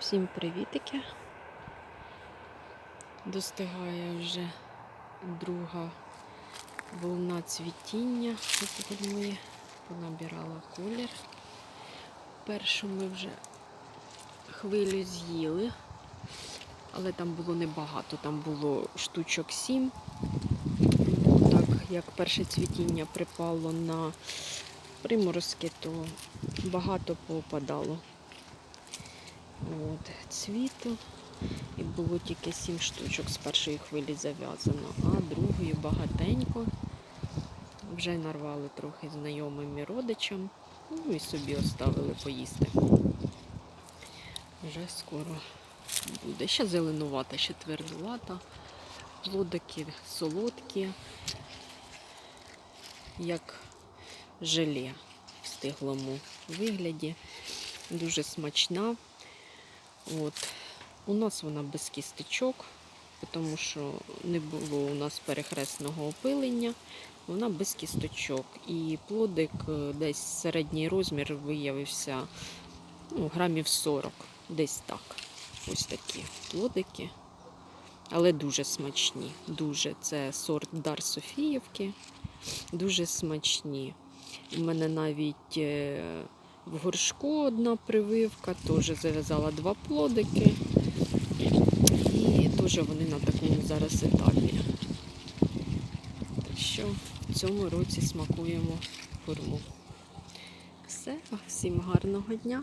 Всім привітики. Достигає вже друга волна цвітіння. Ми понабирала колір. Першу ми вже хвилю з'їли, але там було небагато, там було штучок сім. Так як перше цвітіння припало на приморозки, то багато попадало. От, цвіту. І було тільки сім штучок з першої хвилі зав'язано, а другої багатенько. Вже нарвали трохи знайомим і родичам. Ну і собі оставили поїсти. Вже скоро буде. Ще зеленувата, ще твердувата. Плодики солодкі, як желе в стиглому вигляді. Дуже смачна. От. У нас вона без кісточок, тому що не було у нас перехресного опилення. Вона без кісточок. І плодик е, десь середній розмір виявився ну, грамів 40, десь так. Ось такі плодики. Але дуже смачні. Дуже. Це сорт Дар Софіївки. Дуже смачні. У мене навіть е, в горшку одна прививка, теж зав'язала два плодики. І теж вони на такому зараз етапі. Так що в цьому році смакуємо хурму. Все, всім гарного дня!